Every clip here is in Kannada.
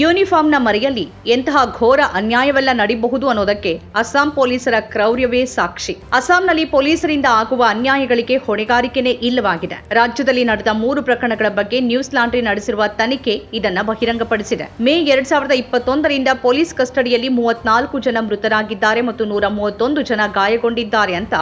ಯೂನಿಫಾರ್ಮ್ನ ಮರೆಯಲ್ಲಿ ಎಂತಹ ಘೋರ ಅನ್ಯಾಯವೆಲ್ಲ ನಡೀಬಹುದು ಅನ್ನೋದಕ್ಕೆ ಅಸ್ಸಾಂ ಪೊಲೀಸರ ಕ್ರೌರ್ಯವೇ ಸಾಕ್ಷಿ. ಅಸ್ಸಾಂನಲ್ಲಿ ಪೊಲೀಸರಿಂದ ಆಗುವ ಅನ್ಯಾಯಗಳಿಗೆ ಹೊಣೆಗಾರಿಕೆನೇ ಇಲ್ಲವಾಗಿದೆ. ರಾಜ್ಯದಲ್ಲಿ ನಡೆದ ಮೂರು ಪ್ರಕರಣಗಳ ಬಗ್ಗೆ ನ್ಯೂಸ್ ಲಾಂಡ್ರಿ ನಡೆಸಿರುವ ತನಿಖೆ ಇದನ್ನ ಬಹಿರಂಗಪಡಿಸಿದೆ. ಮೇ ಎರಡ್ ಸಾವಿರದ ಇಪ್ಪತ್ತೊಂದರಿಂದ ಪೊಲೀಸ್ ಕಸ್ಟಡಿಯಲ್ಲಿ ಮೂವತ್ನಾಲ್ಕು ಜನ ಮೃತರಾಗಿದ್ದಾರೆ ಮತ್ತು ನೂರ ಮೂವತ್ತೊಂದು ಜನ ಗಾಯಗೊಂಡಿದ್ದಾರೆ ಅಂತ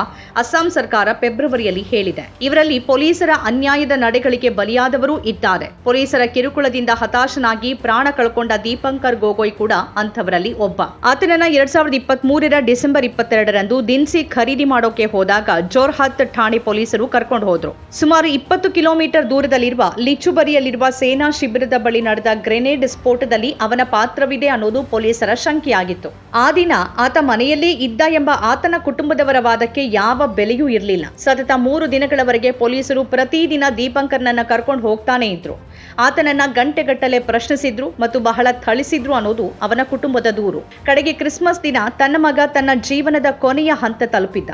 ಅಸ್ಸಾಂ ಸರ್ಕಾರ ಫೆಬ್ರವರಿಯಲ್ಲಿ ಹೇಳಿದೆ. ಇವರಲ್ಲಿ ಪೊಲೀಸರ ಅನ್ಯಾಯದ ನಡೆಗಳಿಗೆ ಬಲಿಯಾದವರೂ ಇದ್ದಾರೆ. ಪೊಲೀಸರ ಕಿರುಕುಳದಿಂದ ಹತಾಶನಾಗಿ ಪ್ರಾಣ ಕಳ್ಕೊಂಡ ದೀಪಂಕರ್ ಗೊಗೊಯ್ ಕೂಡ ಅಂಥವರಲ್ಲಿ ಒಬ್ಬ. ಆತನನ್ನ ಎರಡ್ ಸಾವಿರದ ಇಪ್ಪತ್ತ್ ಮೂರರ ಡಿಸೆಂಬರ್ ಇಪ್ಪತ್ತೆರಡರಂದು ದಿನಸಿ ಖರೀದಿ ಮಾಡೋಕೆ ಹೋದಾಗ ಜೋರ್ಹತ್ ಠಾಣೆ ಪೊಲೀಸರು ಕರ್ಕೊಂಡು ಹೋದ್ರು. ಸುಮಾರು ಇಪ್ಪತ್ತು ಕಿಲೋಮೀಟರ್ ದೂರದಲ್ಲಿರುವ ಲಿಚುಬರಿಯಲ್ಲಿರುವ ಸೇನಾ ಶಿಬಿರದ ಬಳಿ ನಡೆದ ಗ್ರೆನೇಡ್ ಸ್ಫೋಟದಲ್ಲಿ ಅವನ ಪಾತ್ರವಿದೆ ಅನ್ನೋದು ಪೊಲೀಸರ ಶಂಕೆಯಾಗಿತ್ತು. ಆ ದಿನ ಆತ ಮನೆಯಲ್ಲೇ ಇದ್ದ ಎಂಬ ಆತನ ಕುಟುಂಬದವರ ವಾದಕ್ಕೆ ಯಾವ ಬೆಲೆಯೂ ಇರಲಿಲ್ಲ. ಸತತ ಮೂರು ದಿನಗಳವರೆಗೆ ಪೊಲೀಸರು ಪ್ರತಿದಿನ ದೀಪಂಕರ್ನನ್ನ ಕರ್ಕೊಂಡು ಹೋಗ್ತಾನೆ ಇದ್ರು. ಆತನನ್ನ ಗಂಟೆಗಟ್ಟಲೆ ಪ್ರಶ್ನಿಸಿದ್ರು ಮತ್ತು ಬಹಳ ಥಳಿಸಿದ್ರು ಅನ್ನೋದು ಅವನ ಕುಟುಂಬದ ದೂರು. ಕಡೆಗೆ ಕ್ರಿಸ್ಮಸ್ ದಿನ ತನ್ನ ಮಗ ತನ್ನ ಜೀವನದ ಕೊನೆಯ ಹಂತ ತಲುಪಿದ್ದ.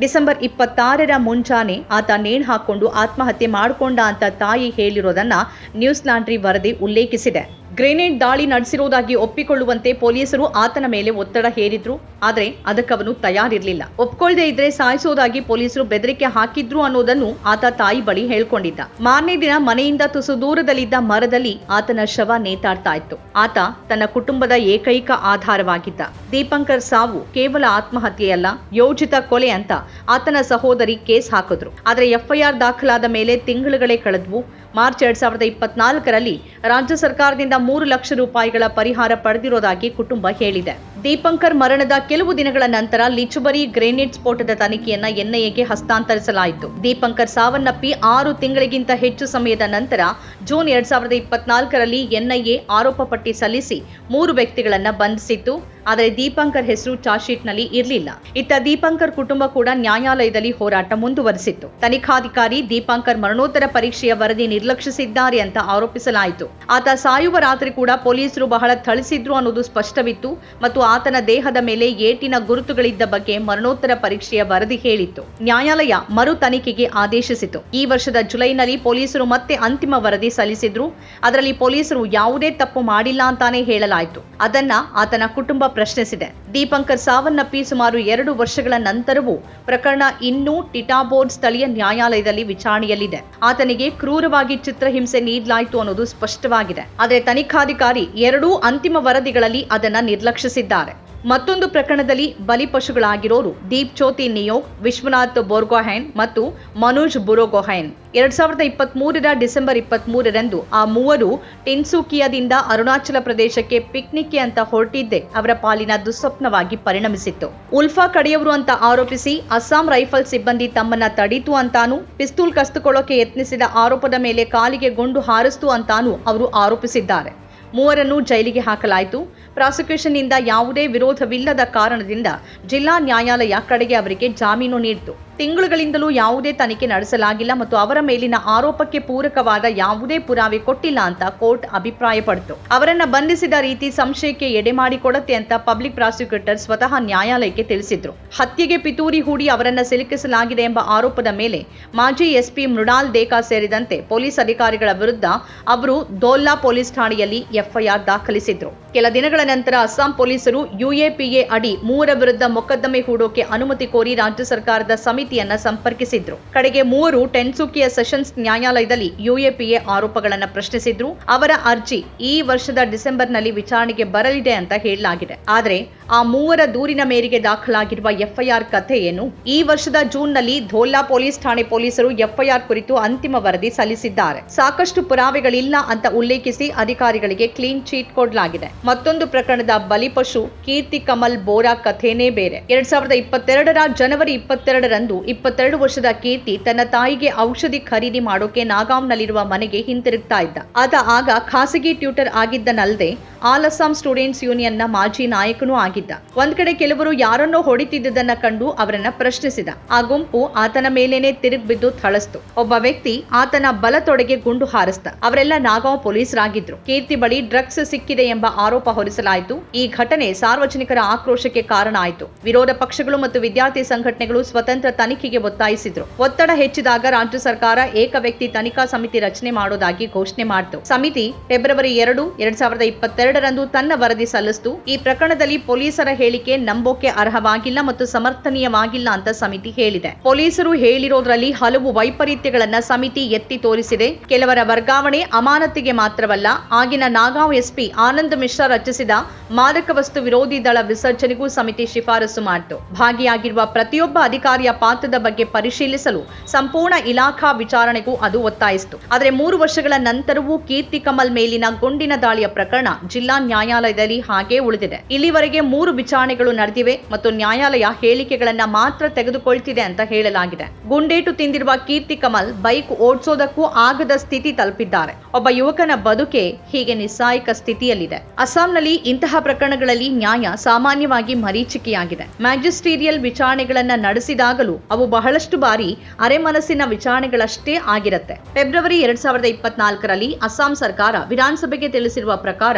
ಡಿಸೆಂಬರ್ ಇಪ್ಪತ್ತಾರರ ಮುಂಜಾನೆ ಆತ ನೇಣು ಹಾಕೊಂಡು ಆತ್ಮಹತ್ಯೆ ಮಾಡಿಕೊಂಡ ಅಂತ ತಾಯಿ ಹೇಳಿರೋದನ್ನ ನ್ಯೂಸ್ ಲಾಂಡ್ರಿ ವರದಿ ಉಲ್ಲೇಖಿಸಿದೆ. ಗ್ರೆನೇಡ್ ದಾಳಿ ನಡೆಸಿರುವುದಾಗಿ ಒಪ್ಪಿಕೊಳ್ಳುವಂತೆ ಪೊಲೀಸರು ಆತನ ಮೇಲೆ ಒತ್ತಡ ಹೇರಿದ್ರು. ಆದರೆ ಅದಕ್ಕವನು ತಯಾರಿರಲಿಲ್ಲ. ಒಪ್ಕೊಳ್ದೇ ಇದ್ರೆ ಸಾಯಿಸೋದಾಗಿ ಪೊಲೀಸರು ಬೆದರಿಕೆ ಹಾಕಿದ್ರು ಅನ್ನೋದನ್ನು ಆತ ತಾಯಿ ಬಳಿ ಹೇಳ್ಕೊಂಡಿದ್ದ. ಮಾರನೇ ದಿನ ಮನೆಯಿಂದ ತುಸು ದೂರದಲ್ಲಿದ್ದ ಮರದಲ್ಲಿ ಆತನ ಶವ ನೇತಾಡ್ತಾ ಇತ್ತು. ಆತ ತನ್ನ ಕುಟುಂಬದ ಏಕೈಕ ಆಧಾರವಾಗಿದ್ದ. ದೀಪಂಕರ್ ಸಾವು ಕೇವಲ ಆತ್ಮಹತ್ಯೆಯಲ್ಲ, ಯೋಜಿತ ಕೊಲೆ ಅಂತ ಆತನ ಸಹೋದರಿ ಕೇಸ್ ಹಾಕಿದ್ರು. ಆದರೆ ಎಫ್ಐಆರ್ ದಾಖಲಾದ ಮೇಲೆ ತಿಂಗಳುಗಳೇ ಕಳೆದ್ವು. ಮಾರ್ಚ್ ಎರಡ್ ಸಾವಿರದ ಇಪ್ಪತ್ನಾಲ್ಕರಲ್ಲಿ ರಾಜ್ಯ ಸರ್ಕಾರದಿಂದ ಮೂರು ಲಕ್ಷ ರೂಪಾಯಿಗಳ ಪರಿಹಾರ ಪಡೆದಿರೋದಾಗಿ ಕುಟುಂಬ ಹೇಳಿದೆ. ದೀಪಂಕರ್ ಮರಣದ ಕೆಲವು ದಿನಗಳ ನಂತರ ಲಿಚುಬರಿ ಗ್ರೆನೇಡ್ ಸ್ಫೋಟದ ತನಿಖೆಯನ್ನ ಎನ್ಐಎಗೆ ಹಸ್ತಾಂತರಿಸಲಾಯಿತು. ದೀಪಂಕರ್ ಸಾವನ್ನಪ್ಪಿ ಆರು ತಿಂಗಳಿಗಿಂತ ಹೆಚ್ಚು ಸಮಯದ ನಂತರ ಜೂನ್ ಎರಡ್ ಸಾವಿರದ ಇಪ್ಪತ್ನಾಲ್ಕರಲ್ಲಿ ಎನ್ಐಎ ಆರೋಪ ಪಟ್ಟಿ ಸಲ್ಲಿಸಿ ಮೂರು ವ್ಯಕ್ತಿಗಳನ್ನ ಬಂಧಿಸಿತ್ತು. ಆದರೆ ದೀಪಂಕರ್ ಹೆಸರು ಚಾರ್ಜ್ ಶೀಟ್ನಲ್ಲಿ ಇರಲಿಲ್ಲ. ಇತ್ತ ದೀಪಂಕರ್ ಕುಟುಂಬ ಕೂಡ ನ್ಯಾಯಾಲಯದಲ್ಲಿ ಹೋರಾಟ ಮುಂದುವರೆಸಿತ್ತು. ತನಿಖಾಧಿಕಾರಿ ದೀಪಂಕರ್ ಮರಣೋತ್ತರ ಪರೀಕ್ಷೆಯ ವರದಿ ನಿರ್ಲಕ್ಷಿಸಿದ್ದಾರೆ ಅಂತ ಆರೋಪಿಸಲಾಯಿತು. ಆತ ಸಾಯುವ ರಾತ್ರಿ ಕೂಡ ಪೊಲೀಸರು ಬಹಳ ಥಳಿಸಿದ್ರು ಅನ್ನೋದು ಸ್ಪಷ್ಟವಿತ್ತು. ಮತ್ತು ಆತನ ದೇಹದ ಮೇಲೆ ಏಟಿನ ಗುರುತುಗಳಿದ್ದ ಬಗ್ಗೆ ಮರಣೋತ್ತರ ಪರೀಕ್ಷೆಯ ವರದಿ ಹೇಳಿತ್ತು. ನ್ಯಾಯಾಲಯ ಮರು ತನಿಖೆಗೆ ಆದೇಶಿಸಿತು. ಈ ವರ್ಷದ ಜುಲೈನಲ್ಲಿ ಪೊಲೀಸರು ಮತ್ತೆ ಅಂತಿಮ ವರದಿ ಸಲ್ಲಿಸಿದ್ರು. ಅದರಲ್ಲಿ ಪೊಲೀಸರು ಯಾವುದೇ ತಪ್ಪು ಮಾಡಿಲ್ಲ ಅಂತಾನೆ ಹೇಳಲಾಯಿತು. ಅದನ್ನ ಆತನ ಕುಟುಂಬ ಪ್ರಶ್ನಿಸಿದೆ. ದೀಪಂಕರ್ ಸಾವನ್ನಪ್ಪಿ ಸುಮಾರು ಎರಡು ವರ್ಷಗಳ ನಂತರವೂ ಪ್ರಕರಣ ಇನ್ನೂ ಟಿಟಾಬೋರ್ಡ್ ಸ್ಥಳೀಯ ನ್ಯಾಯಾಲಯದಲ್ಲಿ ವಿಚಾರಣೆಯಲ್ಲಿದೆ. ಆತನಿಗೆ ಕ್ರೂರವಾಗಿ ಚಿತ್ರಹಿಂಸೆ ನೀಡಲಾಯಿತು ಅನ್ನೋದು ಸ್ಪಷ್ಟವಾಗಿದೆ. ಆದರೆ ತನಿಖಾಧಿಕಾರಿ ಎರಡೂ ಅಂತಿಮ ವರದಿಗಳಲ್ಲಿ ಅದನ್ನ ನಿರ್ಲಕ್ಷಿಸಿದ್ದಾರೆ. ಮತ್ತೊಂದು ಪ್ರಕರಣದಲ್ಲಿ ಬಲಿಪಶುಗಳಾಗಿರೋರು ದೀಪ್ ಜ್ಯೋತಿ ನಿಯೋಗ್, ವಿಶ್ವನಾಥ್ ಬೋರ್ಗೊಹೈನ್ ಮತ್ತು ಮನೋಜ್ ಬುರೋಗೊಹೈನ್. ಎರಡ್ ಸಾವಿರದ ಇಪ್ಪತ್ತ್ ಮೂರರ ಡಿಸೆಂಬರ್ ಇಪ್ಪತ್ತ್ ಮೂರರಂದು ಆ ಮೂವರು ಟಿನ್ಸುಕಿಯಾದಿಂದ ಅರುಣಾಚಲ ಪ್ರದೇಶಕ್ಕೆ ಪಿಕ್ನಿಕ್ಗೆ ಅಂತ ಹೊರಟಿದ್ದೆ ಅವರ ಪಾಲಿನ ದುಸ್ವಪ್ನವಾಗಿ ಪರಿಣಮಿಸಿತ್ತು. ಉಲ್ಫಾ ಕಡೆಯವರು ಅಂತ ಆರೋಪಿಸಿ ಅಸ್ಸಾಂ ರೈಫಲ್ ಸಿಬ್ಬಂದಿ ತಮ್ಮನ್ನ ತಡೀತು ಅಂತಾನು, ಪಿಸ್ತೂಲ್ ಕಸ್ತುಕೊಳ್ಳೋಕೆ ಯತ್ನಿಸಿದ ಆರೋಪದ ಮೇಲೆ ಕಾಲಿಗೆ ಗುಂಡು ಹಾರಿಸ್ತು ಅಂತಾನು ಅವರು ಆರೋಪಿಸಿದ್ದಾರೆ. ಮೂವರನ್ನು ಜೈಲಿಗೆ ಹಾಕಲಾಯಿತು. ಪ್ರಾಸಿಕ್ಯೂಷನ್ನಿಂದ ಯಾವುದೇ ವಿರೋಧವಿಲ್ಲದ ಕಾರಣದಿಂದ ಜಿಲ್ಲಾ ನ್ಯಾಯಾಲಯ ಕಡೆಗೆ ಅವರಿಗೆ ಜಾಮೀನು ನೀಡಿತು. ತಿಂಗಳುಗಳಿಂದಲೂ ಯಾವುದೇ ತನಿಖೆ ನಡೆಸಲಾಗಿಲ್ಲ ಮತ್ತು ಅವರ ಮೇಲಿನ ಆರೋಪಕ್ಕೆ ಪೂರಕವಾದ ಯಾವುದೇ ಪುರಾವೆ ಕೊಟ್ಟಿಲ್ಲ ಅಂತ ಕೋರ್ಟ್ ಅಭಿಪ್ರಾಯಪಡಿತು. ಅವರನ್ನ ಬಂಧಿಸಿದ ರೀತಿ ಸಂಶಯಕ್ಕೆ ಎಡೆ ಮಾಡಿಕೊಡತ್ತೆ ಅಂತ ಪಬ್ಲಿಕ್ ಪ್ರಾಸಿಕ್ಯೂಟರ್ ಸ್ವತಃ ನ್ಯಾಯಾಲಯಕ್ಕೆ ತಿಳಿಸಿದ್ರು. ಹತ್ಯೆಗೆ ಪಿತೂರಿ ಹೂಡಿ ಅವರನ್ನ ಸಿಲುಕಿಸಲಾಗಿದೆ ಎಂಬ ಆರೋಪದ ಮೇಲೆ ಮಾಜಿ ಎಸ್ಪಿ ಮೃಣಾಲ್ ದೇಕಾ ಸೇರಿದಂತೆ ಪೊಲೀಸ್ ಅಧಿಕಾರಿಗಳ ವಿರುದ್ಧ ಅವರು ದೋಲ್ಲಾ ಪೊಲೀಸ್ ಠಾಣೆಯಲ್ಲಿ ಎಫ್ಐಆರ್ ದಾಖಲಿಸಿದ್ರು. ಕೆಲ ದಿನಗಳ ನಂತರ ಅಸ್ಸಾಂ ಪೊಲೀಸರು ಯುಎಪಿಎ ಅಡಿ ಮೂವರ ವಿರುದ್ಧ ಮೊಕದ್ದಮೆ ಹೂಡೋಕೆ ಅನುಮತಿ ಕೋರಿ ರಾಜ್ಯ ಸರ್ಕಾರದ ಸಮಿತಿಯನ್ನ ಸಂಪರ್ಕಿಸಿದ್ರು. ಕಡೆಗೆ ಮೂವರು ಟೆನ್ಸುಕಿಯ ಸೆಷನ್ಸ್ ನ್ಯಾಯಾಲಯದಲ್ಲಿ ಯುಎಪಿಎ ಆರೋಪಗಳನ್ನು ಪ್ರಶ್ನಿಸಿದ್ರು. ಅವರ ಅರ್ಜಿ ಈ ವರ್ಷದ ಡಿಸೆಂಬರ್ನಲ್ಲಿ ವಿಚಾರಣೆಗೆ ಬರಲಿದೆ ಅಂತ ಹೇಳಲಾಗಿದೆ. ಆದರೆ ಆ ಮೂವರ ದೂರಿನ ಮೇರೆಗೆ ದಾಖಲಾಗಿರುವ ಎಫ್ಐಆರ್ ಕಥೆ ಏನು ಈ ವರ್ಷದ ಜೂನ್ನಲ್ಲಿ ಧೋಲ್ಲಾ ಪೊಲೀಸ್ ಠಾಣೆ ಪೊಲೀಸರು ಎಫ್ಐಆರ್ ಕುರಿತು ಅಂತಿಮ ವರದಿ ಸಲ್ಲಿಸಿದ್ದಾರೆ. ಸಾಕಷ್ಟು ಪುರಾವೆಗಳಿಲ್ಲ ಅಂತ ಉಲ್ಲೇಖಿಸಿ ಅಧಿಕಾರಿಗಳಿಗೆ ಕ್ಲೀನ್ ಚೀಟ್ ಕೊಡಲಾಗಿದೆ. ಮತ್ತೊಂದು ಪ್ರಕರಣದ ಬಲಿಪಶು ಕೀರ್ತಿ ಕಮಲ್ ಬೋರಾ ಕಥೆನೇ ಬೇರೆ. ಎರಡ್ ಸಾವಿರದ ಇಪ್ಪತ್ತೆರಡರ ಜನವರಿ ಇಪ್ಪತ್ತೆರಡರಂದು ಇಪ್ಪತ್ತೆರಡು ವರ್ಷದ ಕೀರ್ತಿ ತನ್ನ ತಾಯಿಗೆ ಔಷಧಿ ಖರೀದಿ ಮಾಡೋಕೆ ನಾಗಾಂವ್ನಲ್ಲಿರುವ ಮನೆಗೆ ಹಿಂತಿರುಗ್ತಾ ಇದ್ದ. ಆತ ಆಗ ಖಾಸಗಿ ಟ್ಯೂಟರ್ ಆಗಿದ್ದನಲ್ಲದೆ ಆಲ್ ಅಸ್ಸಾಂ ಸ್ಟೂಡೆಂಟ್ಸ್ ಯೂನಿಯನ್ನ ಮಾಜಿ ನಾಯಕನೂ ಆಗಿದ್ದ. ಒಂದ್ ಕಡೆ ಕೆಲವರು ಯಾರನ್ನೋ ಹೊಡಿತಿದ್ದದನ್ನ ಕಂಡು ಅವರನ್ನ ಪ್ರಶ್ನಿಸಿದ. ಆ ಗುಂಪು ಆತನ ಮೇಲೇನೆ ತಿರುಗ್ ಬಿದ್ದು ಥಳಸ್ತು. ಒಬ್ಬ ವ್ಯಕ್ತಿ ಆತನ ಬಲತೊಡೆಗೆ ಗುಂಡು ಹಾರಿಸ್ತ ಅವರೆಲ್ಲ ನಾಗಾಂವ್ ಪೊಲೀಸರಾಗಿದ್ರು. ಕೀರ್ತಿ ಬಳಿ ಡ್ರಗ್ಸ್ ಸಿಕ್ಕಿದೆ ಎಂಬ ಆರೋಪ ಹೊರಿಸಲಾಯಿತು. ಈ ಘಟನೆ ಸಾರ್ವಜನಿಕರ ಆಕ್ರೋಶಕ್ಕೆ ಕಾರಣ ಆಯಿತು. ವಿರೋಧ ಪಕ್ಷಗಳು ಮತ್ತು ವಿದ್ಯಾರ್ಥಿ ಸಂಘಟನೆಗಳು ಸ್ವತಂತ್ರ ತನಿಖೆಗೆ ಒತ್ತಾಯಿಸಿದ್ರು. ಒತ್ತಡ ಹೆಚ್ಚಿದಾಗ ರಾಜ್ಯ ಸರ್ಕಾರ ಏಕ ವ್ಯಕ್ತಿ ತನಿಖಾ ಸಮಿತಿ ರಚನೆ ಮಾಡೋದಾಗಿ ಘೋಷಣೆ ಮಾಡಿತು. ಸಮಿತಿ ಫೆಬ್ರವರಿ ಎರಡು, ಎರಡ್ ಸಾವಿರದ ಇಪ್ಪತ್ತೆರಡರಂದು ತನ್ನ ವರದಿ ಸಲ್ಲಿಸಿತು. ಈ ಪ್ರಕರಣದಲ್ಲಿ ಪೊಲೀಸರ ಹೇಳಿಕೆ ನಂಬೋಕೆ ಅರ್ಹವಾಗಿಲ್ಲ ಮತ್ತು ಸಮರ್ಥನೀಯವಾಗಿಲ್ಲ ಅಂತ ಸಮಿತಿ ಹೇಳಿದೆ. ಪೊಲೀಸರು ಹೇಳಿರೋದ್ರಲ್ಲಿ ಹಲವು ವೈಪರೀತ್ಯಗಳನ್ನ ಸಮಿತಿ ಎತ್ತಿ ತೋರಿಸಿದೆ. ಕೆಲವರ ವರ್ಗಾವಣೆ ಅಮಾನತಿಗೆ ಮಾತ್ರವಲ್ಲ, ಆಗಿನ ನಾಗಾಂವ್ ಎಸ್ಪಿ ಆನಂದ್ ಮಿಶ್ರಾ ರಚಿಸಿದ ಮಾದಕ ವಸ್ತು ವಿರೋಧಿ ದಳ ವಿಸರ್ಜನೆಗೂ ಸಮಿತಿ ಶಿಫಾರಸು ಮಾಡಿತು. ಭಾಗಿಯಾಗಿರುವ ಪ್ರತಿಯೊಬ್ಬ ಅಧಿಕಾರಿಯ ಪಾತ್ರದ ಬಗ್ಗೆ ಪರಿಶೀಲಿಸಲು ಸಂಪೂರ್ಣ ಇಲಾಖಾ ವಿಚಾರಣೆಗೂ ಅದು ಒತ್ತಾಯಿಸಿತು. ಆದರೆ ಮೂರು ವರ್ಷಗಳ ನಂತರವೂ ಕೀರ್ತಿ ಕಮಲ್ ಮೇಲಿನ ಗುಂಡಿನ ದಾಳಿಯ ಪ್ರಕರಣ ಜಿಲ್ಲಾ ನ್ಯಾಯಾಲಯದಲ್ಲಿ ಹಾಗೇ ಉಳಿದಿದೆ. ಇಲ್ಲಿವರೆಗೆ ಮೂರು ವಿಚಾರಣೆಗಳು ನಡೆದಿವೆ ಮತ್ತು ನ್ಯಾಯಾಲಯ ಹೇಳಿಕೆಗಳನ್ನ ಮಾತ್ರ ತೆಗೆದುಕೊಳ್ತಿದೆ ಅಂತ ಹೇಳಲಾಗಿದೆ. ಗುಂಡೇಟು ತಿಂದಿರುವ ಕೀರ್ತಿ ಕಮಲ್ ಬೈಕ್ ಓಡಿಸೋದಕ್ಕೂ ಆಗದ ಸ್ಥಿತಿ ತಲುಪಿದ್ದಾರೆ. ಒಬ್ಬ ಯುವಕನ ಬದುಕೆ ಹೀಗೆ ನಿಸ್ಸಾಯಕ ಸ್ಥಿತಿಯಲ್ಲಿದೆ. ಅಸ್ಸಾಂನಲ್ಲಿ ಇಂತಹ ಪ್ರಕರಣಗಳಲ್ಲಿ ನ್ಯಾಯ ಸಾಮಾನ್ಯವಾಗಿ ಮರೀಚಿಕೆಯಾಗಿದೆ. ಮ್ಯಾಜಿಸ್ಟೀರಿಯಲ್ ವಿಚಾರಣೆಗಳನ್ನ ನಡೆಸಿದಾಗಲೂ ಅವು ಬಹಳಷ್ಟು ಬಾರಿ ಅರೆಮನಸ್ಸಿನ ವಿಚಾರಣೆಗಳಷ್ಟೇ ಆಗಿರುತ್ತೆ. ಫೆಬ್ರವರಿ ಎರಡ್ ಸಾವಿರದ ಇಪ್ಪತ್ನಾಲ್ಕರಲ್ಲಿ ಅಸ್ಸಾಂ ಸರ್ಕಾರ ವಿಧಾನಸಭೆಗೆ ತಿಳಿಸಿರುವ ಪ್ರಕಾರ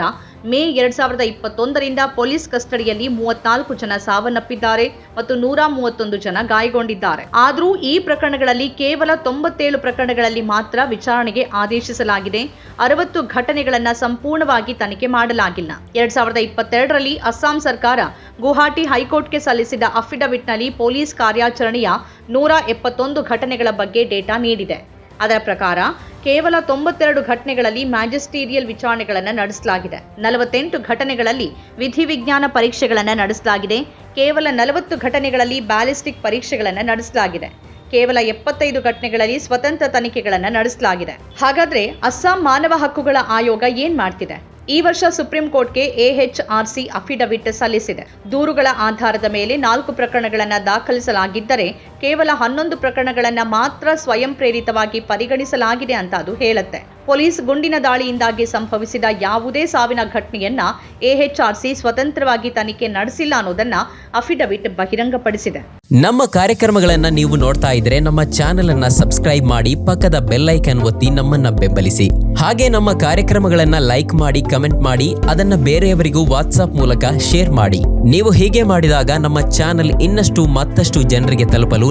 ಮೇ ಎರಡ್ ಸಾವಿರದ ಇಪ್ಪತ್ತೊಂದರಿಂದ ಪೊಲೀಸ್ ಕಸ್ಟಡಿಯಲ್ಲಿ ಮೂವತ್ನಾಲ್ಕು ಜನ ಸಾವನ್ನಪ್ಪಿದ್ದಾರೆ ಮತ್ತು ನೂರ ಮೂವತ್ತೊಂದು ಜನ ಗಾಯಗೊಂಡಿದ್ದಾರೆ. ಆದರೂ ಈ ಪ್ರಕರಣಗಳಲ್ಲಿ ಕೇವಲ ತೊಂಬತ್ತೇಳು ಪ್ರಕರಣಗಳಲ್ಲಿ ಮಾತ್ರ ವಿಚಾರಣೆಗೆ ಆದೇಶಿಸಲಾಗಿದೆ. ಅರವತ್ತು ಘಟನೆಗಳನ್ನ ಸಂಪೂರ್ಣವಾಗಿ ತನಿಖೆ ಮಾಡಲಾಗಿಲ್ಲ. ಎರಡ್ ಸಾವಿರದ ಇಪ್ಪತ್ತೆರಡರಲ್ಲಿ ಅಸ್ಸಾಂ ಸರ್ಕಾರ ಗುವಾಹಟಿ ಹೈಕೋರ್ಟ್ಗೆ ಸಲ್ಲಿಸಿದ ಅಫಿಡವಿಟ್ನಲ್ಲಿ ಪೊಲೀಸ್ ಕಾರ್ಯಾಚರಣೆಯ ನೂರ ಎಪ್ಪತ್ತೊಂದು ಘಟನೆಗಳ ಬಗ್ಗೆ ಡೇಟಾ ನೀಡಿದೆ. ಅದರ ಪ್ರಕಾರ ಕೇವಲ ತೊಂಬತ್ತೆರಡು ಘಟನೆಗಳಲ್ಲಿ ಮ್ಯಾಜಿಸ್ಟೀರಿಯಲ್ ವಿಚಾರಣೆಗಳನ್ನು ನಡೆಸಲಾಗಿದೆ. ನಲವತ್ತೆಂಟು ಘಟನೆಗಳಲ್ಲಿ ವಿಧಿವಿಜ್ಞಾನ ಪರೀಕ್ಷೆಗಳನ್ನು ನಡೆಸಲಾಗಿದೆ. ಕೇವಲ ನಲವತ್ತು ಘಟನೆಗಳಲ್ಲಿ ಬ್ಯಾಲಿಸ್ಟಿಕ್ ಪರೀಕ್ಷೆಗಳನ್ನು ನಡೆಸಲಾಗಿದೆ. ಕೇವಲ ಎಪ್ಪತ್ತೈದು ಘಟನೆಗಳಲ್ಲಿ ಸ್ವತಂತ್ರ ತನಿಖೆಗಳನ್ನು ನಡೆಸಲಾಗಿದೆ. ಹಾಗಾದ್ರೆ ಅಸ್ಸಾಂ ಮಾನವ ಹಕ್ಕುಗಳ ಆಯೋಗ ಏನ್ ಮಾಡ್ತಿದೆ? ಈ ವರ್ಷ ಸುಪ್ರೀಂ ಕೋರ್ಟ್ಗೆ ಸಿ ಅಫಿಡವಿಟ್ ಸಲ್ಲಿಸಿದೆ. ದೂರುಗಳ ಆಧಾರದ ಮೇಲೆ ನಾಲ್ಕು ಪ್ರಕರಣಗಳನ್ನು ದಾಖಲಿಸಲಾಗಿದ್ದರೆ ಕೇವಲ ಹನ್ನೊಂದು ಪ್ರಕರಣಗಳನ್ನು ಮಾತ್ರ ಸ್ವಯಂ ಪ್ರೇರಿತವಾಗಿ ಪರಿಗಣಿಸಲಾಗಿದೆ ಅಂತ ಅದು ಹೇಳುತ್ತೆ. ಪೊಲೀಸ್ ಗುಂಡಿನ ದಾಳಿಯಿಂದಾಗಿ ಸಂಭವಿಸಿದ ಯಾವುದೇ ಸಾವಿನ ಘಟನೆಯನ್ನ ಎಎಚ್ಆರ್ಸಿ ಸ್ವತಂತ್ರವಾಗಿ ತನಿಖೆ ನಡೆಸಿಲ್ಲ ಅನ್ನೋದನ್ನ ಅಫಿಡವಿಟ್ ಬಹಿರಂಗಪಡಿಸಿದೆ. ನಮ್ಮ ಕಾರ್ಯಕ್ರಮಗಳನ್ನ ನೀವು ನೋಡ್ತಾ ಇದ್ರೆ ನಮ್ಮ ಚಾನೆಲ್ ಅನ್ನ ಸಬ್ಸ್ಕ್ರೈಬ್ ಮಾಡಿ ಪಕ್ಕದ ಬೆಲ್ಲೈಕನ್ ಒತ್ತಿ ನಮ್ಮನ್ನ ಬೆಂಬಲಿಸಿ. ಹಾಗೆ ನಮ್ಮ ಕಾರ್ಯಕ್ರಮಗಳನ್ನ ಲೈಕ್ ಮಾಡಿ, ಕಮೆಂಟ್ ಮಾಡಿ, ಅದನ್ನ ಬೇರೆಯವರಿಗೂ ವಾಟ್ಸ್ಆಪ್ ಮೂಲಕ ಶೇರ್ ಮಾಡಿ. ನೀವು ಹೀಗೆ ಮಾಡಿದಾಗ ನಮ್ಮ ಚಾನೆಲ್ ಇನ್ನಷ್ಟು ಮತ್ತಷ್ಟು ಜನರಿಗೆ ತಲುಪಲು